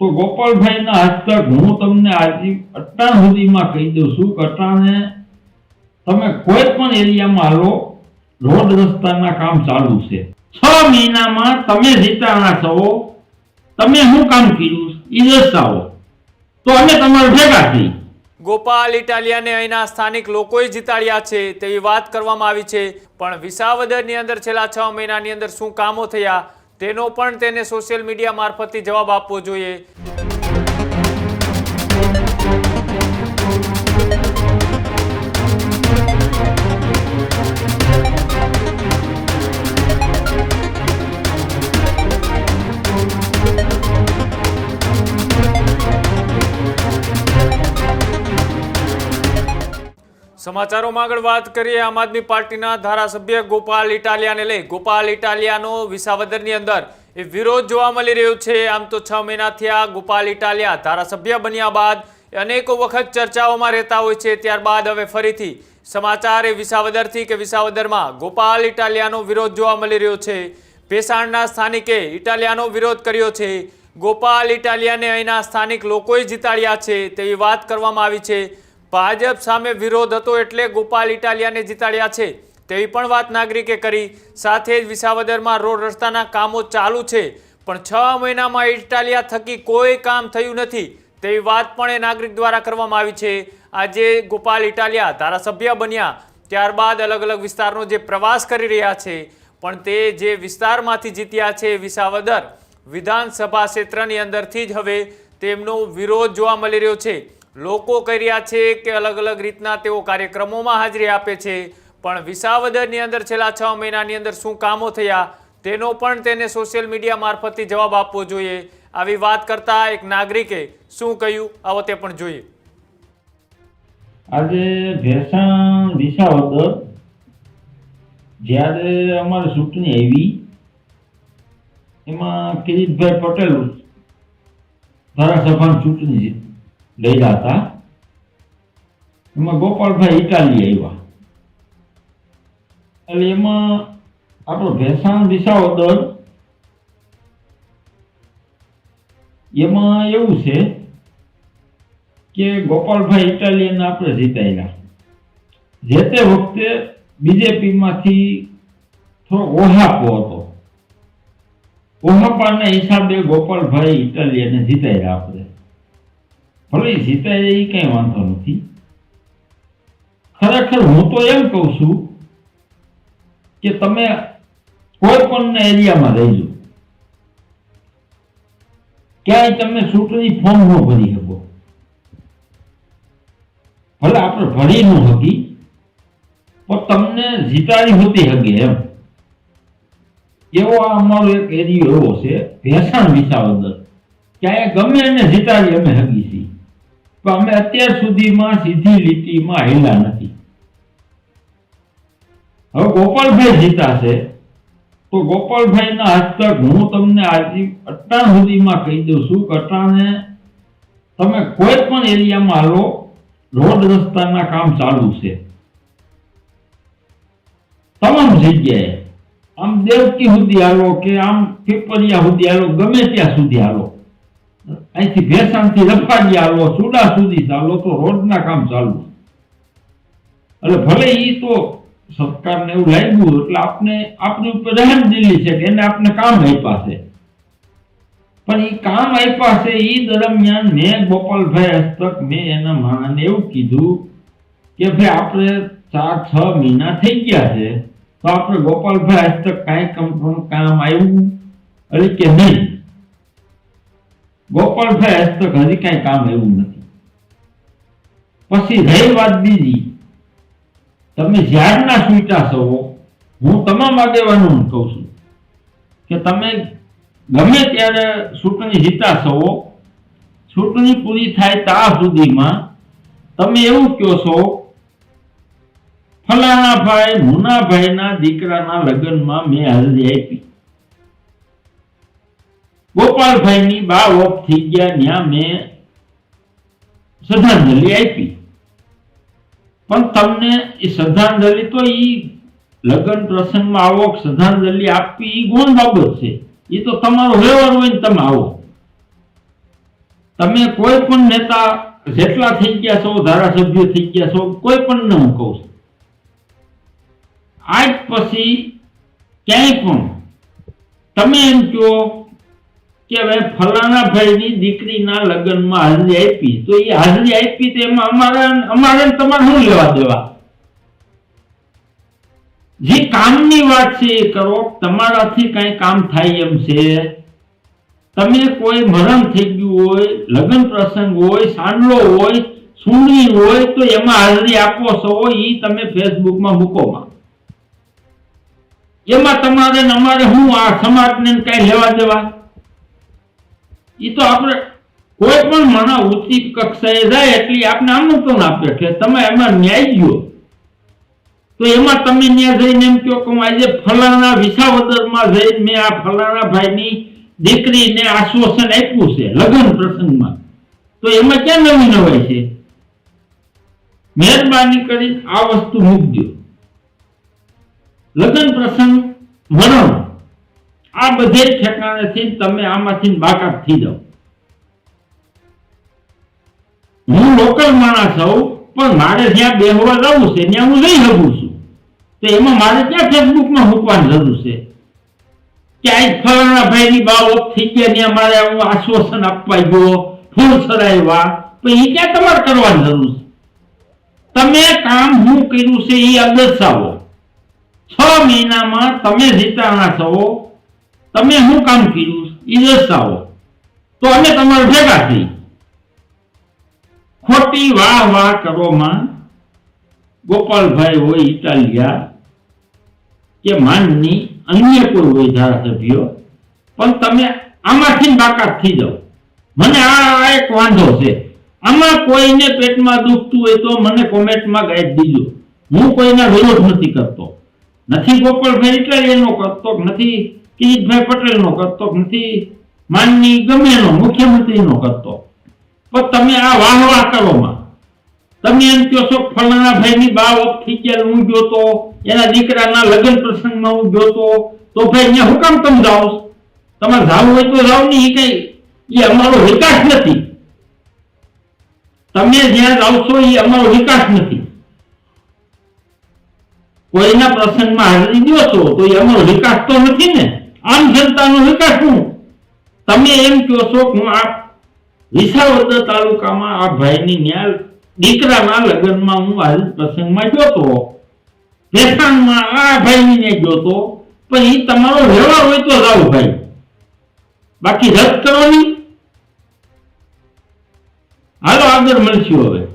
તો ગોપાલભાઈના હસ્તક હું તમને આજે અટાણ સુધીમાં કહી દઉં છું કે અટાણે તમે કોઈ પણ એરિયામાં હાલો, રોડ રસ્તાના કામ ચાલુ છે. છ મહિનામાં તમે જીતાણા છો તમે શું કામ કર્યું? એ દર્શાવો તો અમે તમારે ભેગા થઈ. ગોપાલ ઇટાલિયાને અહીંના સ્થાનિક લોકોએ જીતાડ્યા છે તેવી વાત કરવામાં આવી છે. પણ વિસાવદરની અંદર છેલ્લા છ મહિનાની અંદર શું કામો થયા? તેનો પણ તેને સોશિયલ મીડિયા મારફતથી જવાબ આપવો જોઈએ. સમાચારોમાં આગળ વાત કરીએ, આમ આદમી પાર્ટીના ધારાસભ્ય ગોપાલ ઇટાલિયાને લઈ. ગોપાલ ઇટાલિયાનો વિસાવદરની અંદર એ વિરોધ જોવા મળી રહ્યો છે. આમ તો છ મહિનાથી આ ગોપાલ ઇટાલિયા ધારાસભ્ય બન્યા બાદ અનેકો વખત ચર્ચાઓમાં રહેતા હોય છે. ત્યારબાદ હવે ફરીથી સમાચાર એ વિસાવદરથી કે વિસાવદરમાં ગોપાલ ઇટાલિયાનો વિરોધ જોવા મળી રહ્યો છે. ભેસાણના સ્થાનિકે ઇટાલિયાનો વિરોધ કર્યો છે. ગોપાલ ઇટાલિયાને અહીંના સ્થાનિક લોકોએ જીતાડ્યા છે તેવી વાત કરવામાં આવી છે. ભાજપ સામે વિરોધ હતો એટલે ગોપાલ ઇટાલિયાને જીતાડ્યા છે. તેવી પણ વાત નાગરિકે કરી. સાથે જ વિસાવદરમાં રોડ રસ્તાના કામો ચાલુ છે. પણ છ મહિનામાં ઇટાલિયા થકી કોઈ કામ થયું નથી. તેવી વાત પણ એ નાગરિક દ્વારા કરવામાં આવી છે. આજે ગોપાલ ઇટાલિયા ધારાસભ્ય બન્યા. ત્યારબાદ અલગ અલગ વિસ્તારનો જે પ્રવાસ કરી રહ્યા છે, પણ તે જે વિસ્તારમાંથી જીત્યા છે વિસાવદર વિધાનસભા ક્ષેત્રની અંદરથી જ હવે તેમનો વિરોધ જોવા મળી રહ્યો છે. લોકો કર્યા છે કે અલગ અલગ રીતના તેઓ કાર્યક્રમોમાં હાજરી આપે છે. પણ વિસાવદરની અંદર છેલ્લા છ મહિનાની અંદર શું કામો થયા, તેનો પણ તેને સોશિયલ મીડિયા મારફતથી જવાબ આપવો જોઈએ. આવી વાત કરતા એક નાગરિકે શું કહ્યું આવો તે પણ જોઈએ. આજે ભેસાણ વિસાવદર જ્યારે અમારે ચૂંટણી આવી, એમાં કિરીટભાઈ પટેલ ધારાસભાની ચૂંટણી લડ્યા હતા એમાં ગોપાલભાઈ ઇટાલી આવ્યા. એટલે એમાં આપણો ભેસાણ વિસાવદર. એમાં એવું છે કે ગોપાલભાઈ ઇટાલિયન આપણે જીતાયેલા. જે તે વખતે બીજેપીમાંથી થોડો ઓહાપો હતો. ઓહાપાના હિસાબે ગોપાલભાઈ ઇટાલિયને જીતાયેલા આપણે. ભલે જીતે એ કઈ વાંધો નથી. ખરેખર હું તો એમ કહું છું કે તમે કોઈ પણ એરિયામાં રહેજો. ક્યાંય તમે ચૂંટણી ફોર્મ ન ભરી શકો. ભલે આપણે ભરી ન હકી પણ તમને જીતાડી હોતી હગે એમ. એવો આ અમારો એક એરિયો એવો છે, ભેસાણ વિસાવદર. ક્યાંય ગમે એને જીતાડી અમે છીએ પણ અમે અત્યાર સુધીમાં સીધી લીટીમાં હેલા નથી. હવે ગોપાલભાઈ જીતાશે, તો ગોપાલભાઈના હસ્તક હું તમને આજે અટાણ સુધીમાં કહી દઉં છું કે અટાણે તમે કોઈ પણ એરિયામાં હાલો, રોડ રસ્તાના કામ ચાલુ છે. તમામ જગ્યાએ. આમ દેવકી સુધી હાલો કે આમ પીપરિયા સુધી હાલો, ગમે ત્યાં સુધી હાલો. અહીંથી ભેસાણથી લફાડી આવો, સુડા સુધી ચાલો તો રોડના કામ ચાલુ એટલે ભલે એ તો સરકારને એવું લાગ્યું એટલે આપને આપણી ઉપર રહેમ દિલ્હી છે કે એને આપને કામ આપ્યા છે. પણ એ કામ આપ્યા છે એ દરમિયાન મેં ગોપાલભાઈ હસ્તક, મેં એના માણસને એવું કીધું કે ભાઈ આપણે ચાર, છ મહિના થઈ ગયા છે, તો આપણે ગોપાલભાઈ હસ્તક કાંઈ કામ કામ આવ્યું એટલે કે નહીં? ગોપાલભાઈ તો હજી કાંઈ કામ એવું નથી. પછી રહી વાત બીજી. તમે જ્યારના છો, હું તમામ આગેવાનોને કહું છું કે તમે ગમે ત્યારે ચૂંટણી જીતાશો ચૂંટણી પૂરી થાય ત્યાં સુધીમાં તમે એવું કહો છો, ફલાણા ભાઈ મુનાભાઈના દીકરાના લગ્નમાં મેં હાજરી આપી. ગોપાલભાઈની બા ઓફ થઈ ગયા ત્યાં મેં શ્રદ્ધાંજલિ આપી. પણ તમને એ શ્રદ્ધાંજલિ તો એ લગ્ન પ્રસંગમાં આવો, શ્રદ્ધાંજલિ આપવી એ ગુણ બાબત છે. એ તો તમારો વ્યવહાર હોય ને તમે આવો. તમે કોઈ પણ નેતા જેટલા થઈ ગયા છો, ધારાસભ્યો થઈ ગયા છો, કોઈ પણ હું કહું છું. આજ પછી ક્યાંય પણ તમે એમ કહો કે હવે ફલાણા ભાઈની દીકરીના લગ્નમાં હાજરી આપી. તો એ હાજરી આપી તો એમાં અમારા અમારે તમારે શું લેવા દેવા? જે કામની વાત છે એ કરો. તમારાથી કઈ કામ થાય એમ છે. તમે કોઈ મરણ થઈ ગયું હોય, લગ્ન પ્રસંગ હોય, સાંડલો હોય સુંદરી હોય, તો એમાં હાજરી આપો છો. એ તમે ફેસબુકમાં મૂકોમાં એમાં. તમારે અમારે હું આ સમાજને કઈ લેવા દેવા? એ તો આપણે કોઈ પણ માણસ ઊંચી કક્ષાએ જાય એટલે આપણે આમંત્રણ આપે કે તમે એમાં ન્યાય ગયો તો એમાં તમે ન્યાય જઈને એમ કહો કે હું આજે ફલાણા વિસાવદરમાં જઈને મેં આ ફલાણા ભાઈની દીકરીને આશ્વાસન આપ્યું છે લગ્ન પ્રસંગમાં. તો એમાં ક્યાં નવી નવાઈ છે? મહેરબાની કરી આ વસ્તુ મૂકજો. લગ્ન પ્રસંગ મરણ. બધે ઠેકાણેથી તમે આમાંથી બાકાત થઈ જાઓ. હું લોકલ માણસ હોઉં, પણ મારે જ્યાં બેહવા જવું છે, ત્યાં હું જઈ શકું છું. તો એમાં મારે ક્યાં ફેસબુકમાં મૂકવાની જરૂર છે? ક્યાંય ફલાણા ભાઈની બા થઈ ગયા, ત્યાં મારે હું આશ્વાસન આપવા ગયો, ફૂલ સરાવ્યા તો એ ક્યાં તમારે કરવાની જરૂર છે? તમે કામ હું કર્યું છે એ અદર્શાવો છ મહિનામાં તમે જીતાણા છો તમે શું કામ કર્યું? એ દર્શાવો. તો અમે તમારે ભેગા થઈ. ખોટી વાહ વાહ કરવામાં ગોપાલભાઈ હોય ઇટાલિયા કે માનની અન્ય કોઈ હોય ધારાસભ્યો, પણ તમે આમાંથી બાકાત થઈ જાઓ. મને આ એક વાંધો છે. આમાં કોઈને પેટમાં દુખતું હોય તો મને કોમેન્ટમાં ગાઈડ દીજો. હું કોઈના વિરોધ નથી કરતો. નથી ગોપાલભાઈ ઇટાલિયાનો કરતો નથી કિરીટભાઈ પટેલનો કરતો, નથી, માનની ગમે એનો મુખ્યમંત્રીનો કરતો. પણ તમે આ વાહ વાહ કરોમાં. તમે એમ કહો છો, ફલાણા ભાઈની બા ઓફ થઈ ગયા હું ગયો તો? એના દીકરાના લગ્ન પ્રસંગમાં હું ગયો તો? તો ભાઈ અહીંયા હું કામ તમે જાઓ તમારે જાવું હોય તો જાવ નહીં કઈ, એ અમારો વિકાસ નથી. તમે જ્યાં જાવશો એ અમારો વિકાસ નથી. કોઈના પ્રસંગમાં હાજરી દો છો, તો એ અમારો વિકાસ તો નથી ને. આમ જનતાનો વિકાસ શું? તમે એમ કહો છો કે હું આ વિસાવદર તાલુકામાં આ ભાઈની ન્યાય દીકરાના લગ્નમાં હું હાલ પ્રસંગમાં જોતો વેસાણમાં આ ભાઈની જોતો પણ એ તમારો વ્યવહાર હોય તો જાઓ ભાઈ. બાકી રદ કરવાની હાલો આગળ મળશું હવે.